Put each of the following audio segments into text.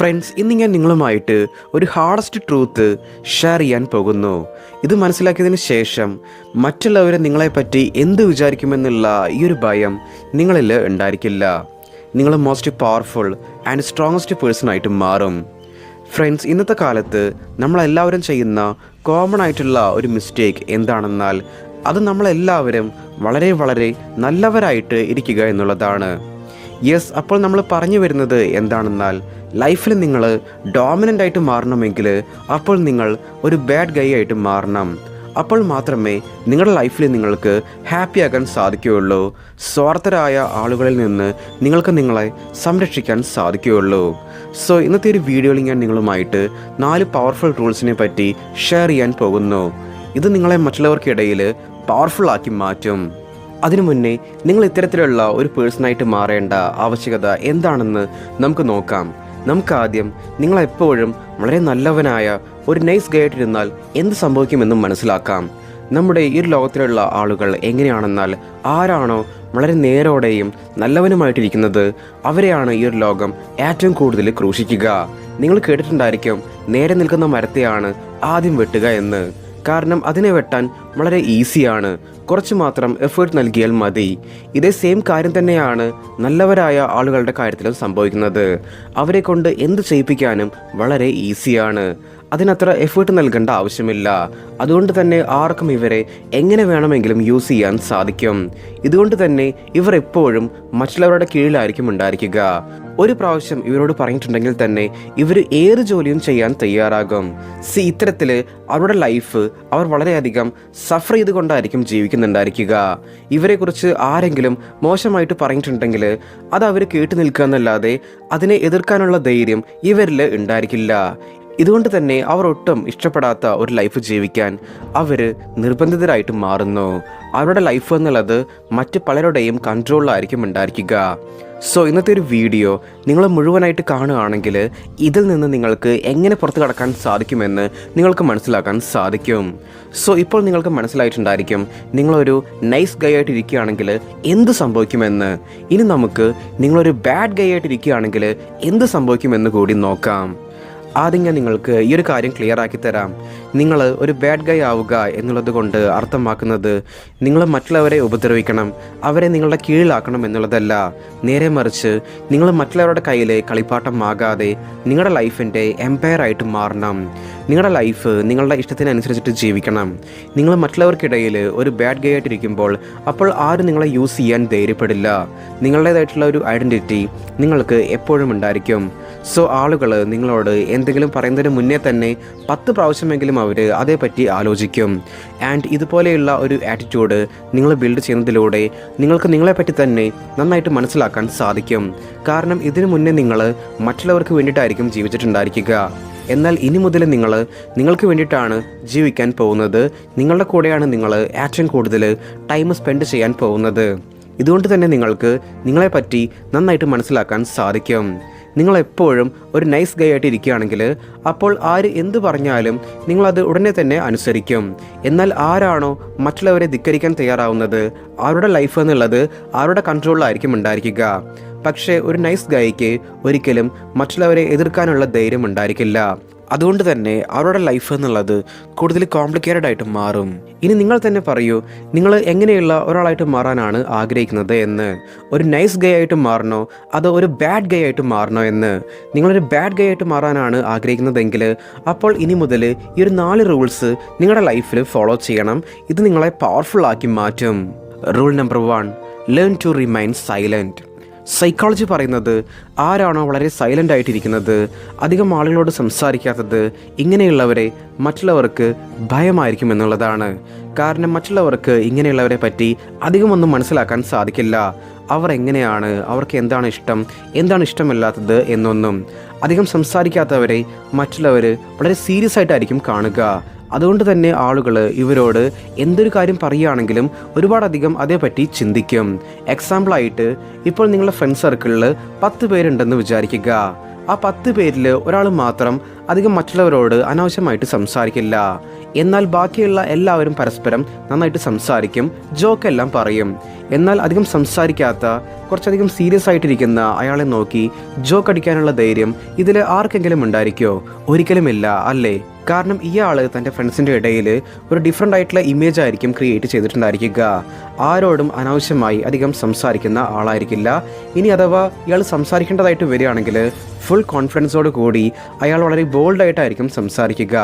Friends ഇന്ന് ഞാൻ നിങ്ങളുമായിട്ട് ഒരു ഹാർഡസ്റ്റ് ട്രൂത്ത് ഷെയർ ചെയ്യാൻ പോകുന്നു. ഇത് മനസ്സിലാക്കിയതിന് ശേഷം മറ്റുള്ളവരെ നിങ്ങളെപ്പറ്റി എന്ത് വിചാരിക്കുമെന്നുള്ള ഈ ഒരു ഭയം നിങ്ങളിൽ ഉണ്ടായിരിക്കില്ല. നിങ്ങൾ most powerful and strongest person ആയിട്ട് മാറും. ഫ്രണ്ട്സ് ഇന്നത്തെ കാലത്ത് നമ്മളെല്ലാവരും ചെയ്യുന്ന കോമൺ ആയിട്ടുള്ള ഒരു മിസ്റ്റേക്ക് എന്താണെന്നാൽ അത് നമ്മളെല്ലാവരും വളരെ വളരെ നല്ലവരായിട്ട് ഇരിക്കുക എന്നുള്ളതാണ്. യെസ് അപ്പോൾ നമ്മൾ പറഞ്ഞു വരുന്നത് എന്താണെന്നാൽ ലൈഫിൽ നിങ്ങൾ ഡോമിനന്റ് ആയിട്ട് മാറണമെങ്കിൽ അപ്പോൾ നിങ്ങൾ ഒരു ബാഡ് ഗൈ ആയിട്ട് മാറണം. അപ്പോൾ മാത്രമേ നിങ്ങളുടെ ലൈഫിൽ നിങ്ങൾക്ക് ഹാപ്പി ആകാൻ സാധിക്കുകയുള്ളൂ. സ്വാർത്ഥരായ ആളുകളിൽ നിന്ന് നിങ്ങൾക്ക് നിങ്ങളെ സംരക്ഷിക്കാൻ സാധിക്കുകയുള്ളൂ. സോ ഇന്നത്തെ ഒരു വീഡിയോയിൽ ഞാൻ നിങ്ങളുമായിട്ട് നാല് പവർഫുൾ റൂൾസിനെ പറ്റി ഷെയർ ചെയ്യാൻ പോകുന്നു. ഇത് നിങ്ങളെ മറ്റുള്ളവർക്കിടയിൽ പവർഫുൾ ആക്കി മാറ്റും. അതിനു മുന്നേ നിങ്ങൾ ഇത്തരത്തിലുള്ള ഒരു പേഴ്സണായിട്ട് മാറേണ്ട ആവശ്യകത എന്താണെന്ന് നമുക്ക് നോക്കാം. നമുക്ക് ആദ്യം നിങ്ങൾ എപ്പോഴും വളരെ നല്ലവനായ ഒരു നൈസ് ഗൈഡിരുന്നാൽ എന്ത് സംഭവിക്കുമെന്നും മനസ്സിലാക്കാം. നമ്മുടെ ഈ ലോകത്തിലുള്ള ആളുകൾ എങ്ങനെയാണെന്നാൽ ആരാണോ വളരെ നേരോടെയും നല്ലവനുമായിട്ടിരിക്കുന്നത് അവരെയാണ് ഈ ഒരു ലോകം ഏറ്റവും കൂടുതൽ ക്രൂശിക്കുക. നിങ്ങൾ കേട്ടിട്ടുണ്ടായിരിക്കും നേരെ നിൽക്കുന്ന മരത്തെയാണ് ആദ്യം വെട്ടുക എന്ന്. കാരണം അതിനെ വെട്ടാൻ വളരെ ഈസിയാണ്. കുറച്ച് മാത്രം എഫേർട്ട് നൽകിയാൽ മതി. ഇതേ സെയിം കാര്യം തന്നെയാണ് നല്ലവരായ ആളുകളുടെ കാര്യത്തിലും സംഭവിക്കുന്നത്. അവരെ കൊണ്ട് എന്ത് ചെയ്യിപ്പിക്കാനും വളരെ ഈസിയാണ്. അതിനത്ര എഫേർട്ട് നൽകേണ്ട ആവശ്യമില്ല. അതുകൊണ്ട് തന്നെ ആർക്കും ഇവരെ എങ്ങനെ വേണമെങ്കിലും യൂസ് ചെയ്യാൻ സാധിക്കും. ഇതുകൊണ്ട് തന്നെ ഇവർ എപ്പോഴും മറ്റുള്ളവരുടെ കീഴിലായിരിക്കും ഉണ്ടായിരിക്കുക. ഒരു പ്രാവശ്യം ഇവരോട് പറഞ്ഞിട്ടുണ്ടെങ്കിൽ തന്നെ ഇവർ ഏത് ജോലിയും ചെയ്യാൻ തയ്യാറാകും. സി ഇത്തരത്തിൽ അവരുടെ ലൈഫ് അവർ വളരെയധികം സഫർ ചെയ്തുകൊണ്ടായിരിക്കും ജീവിക്കുന്നുണ്ടായിരിക്കുക. ഇവരെക്കുറിച്ച് ആരെങ്കിലും മോശമായിട്ട് പറഞ്ഞിട്ടുണ്ടെങ്കിൽ അത് അവർ കേട്ടു നിൽക്കുക എന്നല്ലാതെ അതിനെ എതിർക്കാനുള്ള ധൈര്യം ഇവരിൽ ഉണ്ടായിരിക്കില്ല. ഇതുകൊണ്ട് തന്നെ അവർ ഒട്ടും ഇഷ്ടപ്പെടാത്ത ഒരു ലൈഫ് ജീവിക്കാൻ അവർ നിർബന്ധിതരായിട്ട് മാറുന്നു. അവരുടെ ലൈഫ് എന്നുള്ളത് മറ്റ് പലരുടെയും കൺട്രോളിലായിരിക്കും ഉണ്ടായിരിക്കുക. സോ ഇന്നത്തെ ഒരു വീഡിയോ നിങ്ങൾ മുഴുവനായിട്ട് കാണുകയാണെങ്കിൽ ഇതിൽ നിന്ന് നിങ്ങൾക്ക് എങ്ങനെ പുറത്ത് കടക്കാൻ സാധിക്കുമെന്ന് നിങ്ങൾക്ക് മനസ്സിലാക്കാൻ സാധിക്കും. സോ ഇപ്പോൾ നിങ്ങൾക്ക് മനസ്സിലായിട്ടുണ്ടായിരിക്കും നിങ്ങളൊരു നൈസ് ഗൈ ആയിട്ട് ഇരിക്കുകയാണെങ്കിൽ എന്ത് സംഭവിക്കുമെന്ന്. ഇനി നമുക്ക് നിങ്ങളൊരു ബാഡ് ഗൈ ആയിട്ട് ഇരിക്കുകയാണെങ്കിൽ എന്ത് സംഭവിക്കുമെന്ന് കൂടി നോക്കാം. ആദ്യം ഞാൻ നിങ്ങൾക്ക് ഈ ഒരു കാര്യം ക്ലിയർ ആക്കി തരാം. നിങ്ങൾ ഒരു ബാഡ് ഗൈ ആവുക എന്നുള്ളത് കൊണ്ട് അർത്ഥമാക്കുന്നത് നിങ്ങൾ മറ്റുള്ളവരെ ഉപദ്രവിക്കണം അവരെ നിങ്ങളുടെ കീഴിലാക്കണം എന്നുള്ളതല്ല. നേരെ മറിച്ച് നിങ്ങൾ മറ്റുള്ളവരുടെ കയ്യിൽ കളിപ്പാട്ടമാകാതെ നിങ്ങളുടെ ലൈഫിന്റെ എംപയർ ആയിട്ട് മാറണം. നിങ്ങളുടെ ലൈഫ് നിങ്ങളുടെ ഇഷ്ടത്തിനനുസരിച്ചിട്ട് ജീവിക്കണം. നിങ്ങൾ മറ്റുള്ളവർക്കിടയിൽ ഒരു ബാഡ് ഗൈ ആയിട്ടിരിക്കുമ്പോൾ അപ്പോൾ ആരും നിങ്ങളെ യൂസ് ചെയ്യാൻ ധൈര്യപ്പെടില്ല. നിങ്ങളുടേതായിട്ടുള്ള ഒരു ഐഡന്റിറ്റി നിങ്ങൾക്ക് എപ്പോഴും ഉണ്ടായിരിക്കും. സോ ആളുകൾ നിങ്ങളോട് എന്തെങ്കിലും പറയുന്നതിന് മുന്നേ തന്നെ പത്ത് പ്രാവശ്യമെങ്കിലും അവർ അതേപ്പറ്റി ആലോചിക്കും. ആൻഡ് ഇതുപോലെയുള്ള ഒരു ആറ്റിറ്റ്യൂഡ് നിങ്ങൾ ബിൽഡ് ചെയ്യുന്നതിലൂടെ നിങ്ങൾക്ക് നിങ്ങളെപ്പറ്റി തന്നെ നന്നായിട്ട് മനസ്സിലാക്കാൻ സാധിക്കും. കാരണം ഇതിനു മുന്നേ നിങ്ങൾ മറ്റുള്ളവർക്ക് വേണ്ടിയിട്ടായിരിക്കും ജീവിച്ചിട്ടുണ്ടായിരിക്കുക. എന്നാൽ ഇനി മുതൽ നിങ്ങൾ നിങ്ങൾക്ക് വേണ്ടിയിട്ടാണ് ജീവിക്കാൻ പോകുന്നത്. നിങ്ങളുടെ കൂടെയാണ് നിങ്ങൾ ഏറ്റവും കൂടുതൽ ടൈം സ്പെൻഡ് ചെയ്യാൻ പോകുന്നത്. ഇതുകൊണ്ട് തന്നെ നിങ്ങൾക്ക് നിങ്ങളെപ്പറ്റി നന്നായിട്ട് മനസ്സിലാക്കാൻ സാധിക്കും. നിങ്ങൾ എപ്പോഴും ഒരു നൈസ് ഗൈ ആയിട്ട് ഇരിക്കുകയാണെങ്കിൽ അപ്പോൾ ആര് എന്തു പറഞ്ഞാലും നിങ്ങളത് ഉടനെ തന്നെ അനുസരിക്കും. എന്നാൽ ആരാണോ മറ്റുള്ളവരെ ധിക്കരിക്കാൻ തയ്യാറാവുന്നത് അവരുടെ ലൈഫ് എന്നുള്ളത് അവരുടെ കൺട്രോളിലായിരിക്കും ഉണ്ടായിരിക്കുക. പക്ഷേ ഒരു നൈസ് ഗൈക്ക് ഒരിക്കലും മറ്റുള്ളവരെ എതിർക്കാനുള്ള ധൈര്യം ഉണ്ടായിരിക്കില്ല. അതുകൊണ്ട് തന്നെ അവരുടെ ലൈഫ് എന്നുള്ളത് കൂടുതൽ കോംപ്ലിക്കേറ്റഡ് ആയിട്ട് മാറും. ഇനി നിങ്ങൾ തന്നെ പറയൂ നിങ്ങൾ എങ്ങനെയുള്ള ഒരാളായിട്ട് മാറാനാണ് ആഗ്രഹിക്കുന്നത് എന്ന്. ഒരു നൈസ് ഗേ ആയിട്ട് മാറണോ? അതോ ഒരു ബാഡ് ഗേ ആയിട്ട് മാറണോ എന്ന്. നിങ്ങളൊരു ബാഡ് ഗേ ആയിട്ട് മാറാനാണ് ആഗ്രഹിക്കുന്നതെങ്കിൽ അപ്പോൾ ഇനി മുതൽ ഈ ഒരു നാല് റൂൾസ് നിങ്ങളുടെ ലൈഫിൽ ഫോളോ ചെയ്യണം. ഇത് നിങ്ങളെ പവർഫുൾ ആക്കി മാറ്റും. Rule number one learn to remain silent psychology പറയുന്നത് ആരാണോ വളരെ സൈലന്റ് ആയിട്ടിരിക്കുന്നത് അധികം ആളുകളോട് സംസാരിക്കാത്തത് ഇങ്ങനെയുള്ളവരെ മറ്റുള്ളവർക്ക് ഭയമായിരിക്കും എന്നുള്ളതാണ്. കാരണം മറ്റുള്ളവർക്ക് ഇങ്ങനെയുള്ളവരെ പറ്റി അധികമൊന്നും മനസ്സിലാക്കാൻ സാധിക്കില്ല. അവർ എങ്ങനെയാണ് അവർക്ക് എന്താണ് ഇഷ്ടം എന്താണ് ഇഷ്ടമില്ലാത്തത് എന്നൊന്നും. അധികം സംസാരിക്കാത്തവരെ മറ്റുള്ളവർ വളരെ സീരിയസ് ആയിട്ടായിരിക്കും കാണുക. അതുകൊണ്ട് തന്നെ ആളുകൾ ഇവരോട് എന്തൊരു കാര്യം പറയുകയാണെങ്കിലും ഒരുപാടധികം അതേപ്പറ്റി ചിന്തിക്കും. എക്സാമ്പിളായിട്ട് ഇപ്പോൾ നിങ്ങളുടെ ഫ്രണ്ട് സർക്കിളിൽ പത്ത് പേരുണ്ടെന്ന് വിചാരിക്കുക. ആ പത്ത് പേരിൽ ഒരാൾ മാത്രം അധികം മറ്റുള്ളവരോട് അനാവശ്യമായിട്ട് സംസാരിക്കില്ല. എന്നാൽ ബാക്കിയുള്ള എല്ലാവരും പരസ്പരം നന്നായിട്ട് സംസാരിക്കും ജോക്കെല്ലാം പറയും. എന്നാൽ അധികം സംസാരിക്കാത്ത കുറച്ചധികം സീരിയസ് ആയിട്ടിരിക്കുന്ന അയാളെ നോക്കി ജോക്ക് അടിക്കാനുള്ള ധൈര്യം ഇതിൽ ആർക്കെങ്കിലും ഉണ്ടായിരിക്കോ? ഒരിക്കലുമില്ല അല്ലേ? കാരണം ഇയാൾ തന്റെ ഫ്രണ്ട്സിന്റെ ഇടയിൽ ഒരു ഡിഫറെന്റ് ആയിട്ടുള്ള ഇമേജ് ആയിരിക്കും ക്രിയേറ്റ് ചെയ്തിട്ടുണ്ടായിരിക്കുക. ആരോടും അനാവശ്യമായി അധികം സംസാരിക്കുന്ന ആളായിരിക്കില്ല. ഇനി അഥവാ ഇയാൾ സംസാരിക്കേണ്ടതായിട്ട് വരികയാണെങ്കിൽ ഫുൾ കോൺഫിഡൻസോട് കൂടി അയാൾ വളരെ ബോൾഡായിട്ടായിരിക്കും സംസാരിക്കുക.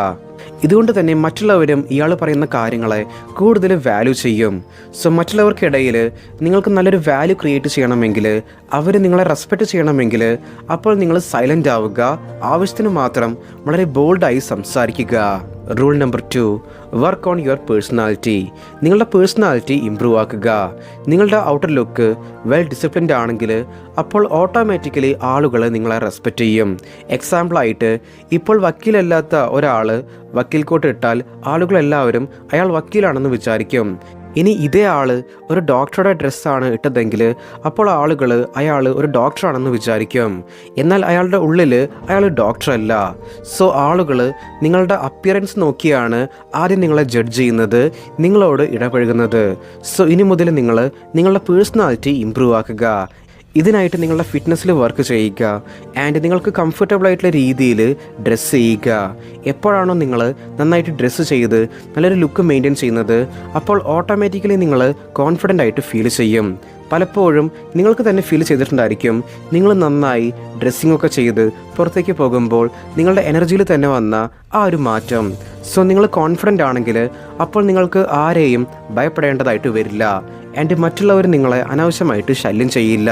ഇതുകൊണ്ട് തന്നെ മറ്റുള്ളവരും ഇയാൾ പറയുന്ന കാര്യങ്ങളെ കൂടുതൽ വാല്യൂ ചെയ്യും. സോ മറ്റുള്ളവർക്കിടയിൽ നിങ്ങൾക്ക് നല്ലൊരു വാല്യൂ ക്രിയേറ്റ് ചെയ്യണമെങ്കിൽ അവർ നിങ്ങളെ റെസ്പെക്റ്റ് ചെയ്യണമെങ്കിൽ അപ്പോൾ നിങ്ങൾ സൈലന്റ് ആവുക. ആവശ്യത്തിന് മാത്രം വളരെ ബോൾഡായി സംസാരിക്കുക. Rule number two work on your personality നിങ്ങളുടെ പേഴ്സണാലിറ്റി ഇമ്പ്രൂവ് ആക്കുക. നിങ്ങളുടെ ഔട്ടർ ലുക്ക് വെൽ ഡിസിപ്ലിൻഡ് ആണെങ്കിൽ അപ്പോൾ ഓട്ടോമാറ്റിക്കലി ആളുകൾ നിങ്ങളെ റെസ്പെക്റ്റ് ചെയ്യും. എക്സാമ്പിളായിട്ട് ഇപ്പോൾ വക്കീലല്ലാത്ത ഒരാൾ വക്കീൽ കോട്ട് ഇട്ടാൽ ആളുകളെല്ലാവരും അയാൾ വക്കീലാണെന്ന് വിചാരിക്കും. ഇനി ഇതേ ആൾ ഒരു ഡോക്ടറുടെ ഡ്രസ്സാണ് ഇട്ടതെങ്കിൽ അപ്പോൾ ആളുകൾ അയാൾ ഒരു ഡോക്ടറാണെന്ന് വിചാരിക്കും. എന്നാൽ അയാളുടെ ഉള്ളിൽ അയാൾ ഡോക്ടറല്ല സോ ആളുകൾ നിങ്ങളുടെ അപ്പിയറൻസ് നോക്കിയാണ് ആദ്യം നിങ്ങളെ ജഡ്ജ് ചെയ്യുന്നത് നിങ്ങളോട് ഇടപഴകുന്നത്. സോ ഇനി മുതൽ നിങ്ങൾ നിങ്ങളുടെ പേഴ്സണാലിറ്റി ഇമ്പ്രൂവ് ആക്കുക. ഇതിനായിട്ട് നിങ്ങളുടെ ഫിറ്റ്നസ്സിൽ വർക്ക് ചെയ്യുക. ആൻഡ് നിങ്ങൾക്ക് കംഫർട്ടബിൾ ആയിട്ടുള്ള രീതിയിൽ ഡ്രസ്സ് ചെയ്യുക. എപ്പോഴാണോ നിങ്ങൾ നന്നായിട്ട് ഡ്രസ്സ് ചെയ്ത് നല്ലൊരു ലുക്ക് മെയിന്റെയിൻ ചെയ്യുന്നത് അപ്പോൾ ഓട്ടോമാറ്റിക്കലി നിങ്ങൾ കോൺഫിഡന്റ് ആയിട്ട് ഫീൽ ചെയ്യും. പലപ്പോഴും നിങ്ങൾക്ക് തന്നെ ഫീൽ ചെയ്തിട്ടുണ്ടായിരിക്കും. നിങ്ങൾ നന്നായി ഡ്രസ്സിംഗ് ഒക്കെ ചെയ്ത് പുറത്തേക്ക് പോകുമ്പോൾ നിങ്ങളുടെ എനർജിയിൽ തന്നെ വന്ന ആ ഒരു മാറ്റം. സോ നിങ്ങൾ കോൺഫിഡന്റ് ആണെങ്കിൽ അപ്പോൾ നിങ്ങൾക്ക് ആരെയും ഭയപ്പെടേണ്ടതായിട്ട് വരില്ല. ആൻഡ് മറ്റുള്ളവർ നിങ്ങളെ അനാവശ്യമായിട്ട് ശല്യം ചെയ്യില്ല.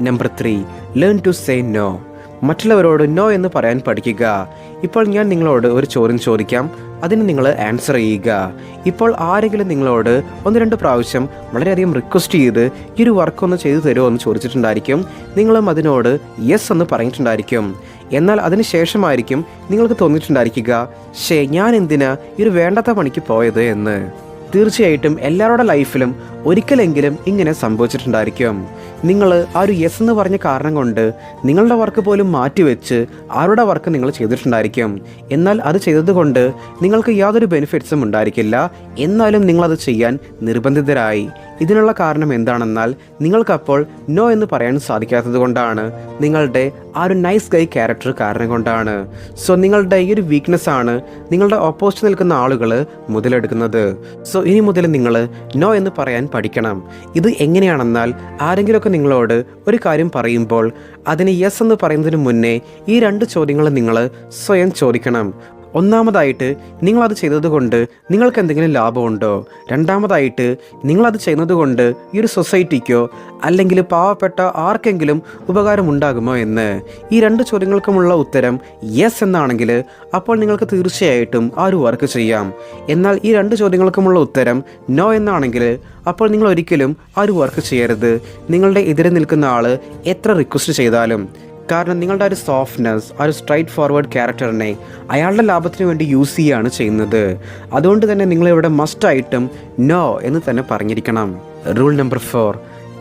Number three learn to say no മറ്റുള്ളവരോട് നോ എന്ന് പറയാൻ പഠിക്കുക. ഇപ്പോൾ ഞാൻ നിങ്ങളോട് ഒരു ചോദ്യം ചോദിക്കാം. അതിന് നിങ്ങൾ ആൻസർ ചെയ്യുക. ഇപ്പോൾ ആരെങ്കിലും നിങ്ങളോട് ഒന്ന് രണ്ട് പ്രാവശ്യം വളരെയധികം റിക്വസ്റ്റ് ചെയ്ത് ഈ ഒരു വർക്ക് ഒന്ന് ചെയ്തു തരുമോ എന്ന് ചോദിച്ചിട്ടുണ്ടായിരിക്കും. നിങ്ങളും അതിനോട് യെസ് എന്ന് പറഞ്ഞിട്ടുണ്ടായിരിക്കും. എന്നാൽ അതിന് ശേഷമായിരിക്കും നിങ്ങൾക്ക് തോന്നിയിട്ടുണ്ടായിരിക്കുക. ഷേ ഞാൻ എന്തിനാ ഈ ഒരു വേണ്ടാത്ത പണിക്ക് പോയത് എന്ന്? തീർച്ചയായിട്ടും എല്ലാവരുടെ ലൈഫിലും ഒരിക്കലെങ്കിലും ഇങ്ങനെ സംഭവിച്ചിട്ടുണ്ടായിരിക്കും. നിങ്ങൾ ആ ഒരു യെസ് എന്ന് പറഞ്ഞ കാരണം കൊണ്ട് നിങ്ങളുടെ വർക്ക് പോലും മാറ്റിവെച്ച് ആരുടെ വർക്ക് നിങ്ങൾ ചെയ്തിട്ടുണ്ടായിരിക്കും. എന്നാൽ അത് ചെയ്തതുകൊണ്ട് നിങ്ങൾക്ക് യാതൊരു ബെനിഫിറ്റ്സും ഉണ്ടായിരിക്കില്ല. എന്നാലും നിങ്ങളത് ചെയ്യാൻ നിർബന്ധിതരായി. ഇതിനുള്ള കാരണം എന്താണെന്നാൽ നിങ്ങൾക്കപ്പോൾ നോ എന്ന് പറയാൻ സാധിക്കാത്തത് കൊണ്ടാണ് നിങ്ങളുടെ ആ ഒരു നൈസ് ഗൈ ക്യാരക്ടർ കാരണം കൊണ്ടാണ്. സോ നിങ്ങളുടെ ഈ ഒരു വീക്ക്നെസ് ആണ് നിങ്ങളുടെ ഓപ്പോസിറ്റ് നിൽക്കുന്ന ആളുകൾ മുതലെടുക്കുന്നത്. സോ ഇനി മുതൽ നിങ്ങൾ നോ എന്ന് പറയാൻ പഠിക്കണം. ഇത് എങ്ങനെയാണെന്നാൽ ആരെങ്കിലുമൊക്കെ നിങ്ങളോട് ഒരു കാര്യം പറയുമ്പോൾ അതിന് യെസ് എന്ന് പറയുന്നതിന് മുന്നേ ഈ രണ്ട് ചോദ്യങ്ങൾ നിങ്ങൾ സ്വയം ചോദിക്കണം. ഒന്നാമതായിട്ട് നിങ്ങളത് ചെയ്തതുകൊണ്ട് നിങ്ങൾക്ക് എന്തെങ്കിലും ലാഭമുണ്ടോ? രണ്ടാമതായിട്ട് നിങ്ങളത് ചെയ്യുന്നതുകൊണ്ട് ഈ ഒരു സൊസൈറ്റിക്കോ അല്ലെങ്കിൽ പാവപ്പെട്ട ആർക്കെങ്കിലും ഉപകാരമുണ്ടാകുമോ എന്ന്. ഈ രണ്ട് ചോദ്യങ്ങൾക്കുമുള്ള ഉത്തരം യെസ് എന്നാണെങ്കിൽ അപ്പോൾ നിങ്ങൾക്ക് തീർച്ചയായിട്ടും ആ ഒരു വർക്ക് ചെയ്യാം. എന്നാൽ ഈ രണ്ട് ചോദ്യങ്ങൾക്കുമുള്ള ഉത്തരം നോ എന്നാണെങ്കിൽ അപ്പോൾ നിങ്ങൾ ഒരിക്കലും ആ ഒരു വർക്ക് ചെയ്യരുത്. നിങ്ങളുടെ എതിരെ നിൽക്കുന്ന ആൾ എത്ര റിക്വസ്റ്റ് ചെയ്താലും കാരണം നിങ്ങളുടെ ഒരു സോഫ്റ്റ്നെസ് ആ ഒരു സ്ട്രൈറ്റ് ഫോർവേഡ് ക്യാരക്ടറിനെ അയാളുടെ ലാഭത്തിന് വേണ്ടി യൂസ് ചെയ്യുകയാണ് ചെയ്യുന്നത്. അതുകൊണ്ട് തന്നെ നിങ്ങളിവിടെ മസ്റ്റായിട്ടും നോ എന്ന് തന്നെ പറഞ്ഞിരിക്കണം. Rule number four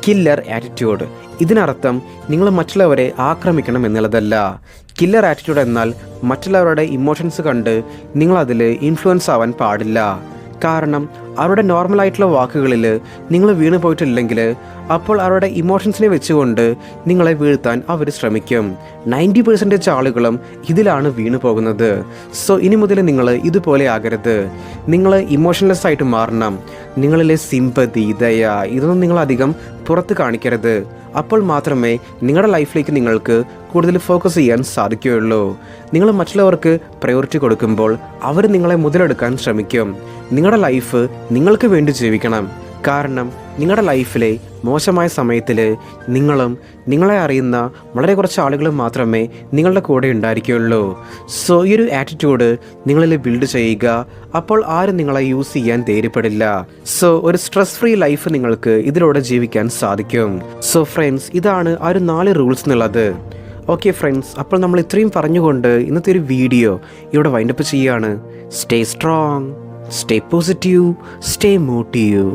killer attitude ഇതിനർത്ഥം നിങ്ങൾ മറ്റുള്ളവരെ ആക്രമിക്കണം എന്നുള്ളതല്ല. കില്ലർ ആറ്റിറ്റ്യൂഡ് എന്നാൽ മറ്റുള്ളവരുടെ ഇമോഷൻസ് കണ്ട് നിങ്ങളതിൽ ഇൻഫ്ലുവൻസ് ആവാൻ പാടില്ല. കാരണം അവരുടെ നോർമൽ ആയിട്ടുള്ള വാക്കുകളിൽ നിങ്ങൾ വീണ് പോയിട്ടില്ലെങ്കിൽ അപ്പോൾ അവരുടെ ഇമോഷൻസിനെ വെച്ചുകൊണ്ട് നിങ്ങളെ വീഴ്ത്താൻ അവർ ശ്രമിക്കും. നയന്റി പെർസെന്റേജ് ആളുകളും ഇതിലാണ് വീണു പോകുന്നത്. സോ ഇനി മുതൽ നിങ്ങൾ ഇതുപോലെ ആകരുത്. നിങ്ങൾ ഇമോഷൻലെസ് ആയിട്ട് മാറണം. നിങ്ങളിലെ സിമ്പതി ദയ ഇതൊന്നും നിങ്ങൾ അധികം പുറത്ത് കാണിക്കരുത്. അപ്പോൾ മാത്രമേ നിങ്ങളുടെ ലൈഫിലേക്ക് നിങ്ങൾക്ക് കൂടുതൽ ഫോക്കസ് ചെയ്യാൻ സാധിക്കുകയുള്ളൂ. നിങ്ങൾ മറ്റുള്ളവർക്ക് പ്രയോറിറ്റി കൊടുക്കുമ്പോൾ അവർ നിങ്ങളെ മുതലെടുക്കാൻ ശ്രമിക്കും. നിങ്ങളുടെ ലൈഫ് നിങ്ങൾക്ക് വേണ്ടി ജീവിക്കണം. കാരണം നിങ്ങളുടെ ലൈഫിലെ മോശമായ സമയത്തിൽ നിങ്ങളും നിങ്ങളെ അറിയുന്ന വളരെ കുറച്ച് ആളുകളും മാത്രമേ നിങ്ങളുടെ കൂടെ ഉണ്ടായിരിക്കുകയുള്ളൂ. സോ ഈ ഒരു ആറ്റിറ്റ്യൂഡ് നിങ്ങളിൽ ബിൽഡ് ചെയ്യുക. അപ്പോൾ ആരും നിങ്ങളെ യൂസ് ചെയ്യാൻ ധൈര്യപ്പെടില്ല. സോ ഒരു സ്ട്രെസ് ഫ്രീ ലൈഫ് നിങ്ങൾക്ക് ഇതിലൂടെ ജീവിക്കാൻ സാധിക്കും. സോ ഫ്രണ്ട്സ് ഇതാണ് ആ ഒരു നാല് റൂൾസ് എന്നുള്ളത്. ഓക്കെ ഫ്രണ്ട്സ് അപ്പോൾ നമ്മൾ ഇത്രയും പറഞ്ഞുകൊണ്ട് ഇന്നത്തെ ഒരു വീഡിയോ ഇവിടെ വൈൻഡപ്പ് ചെയ്യുകയാണ്. Stay strong stay positive stay motive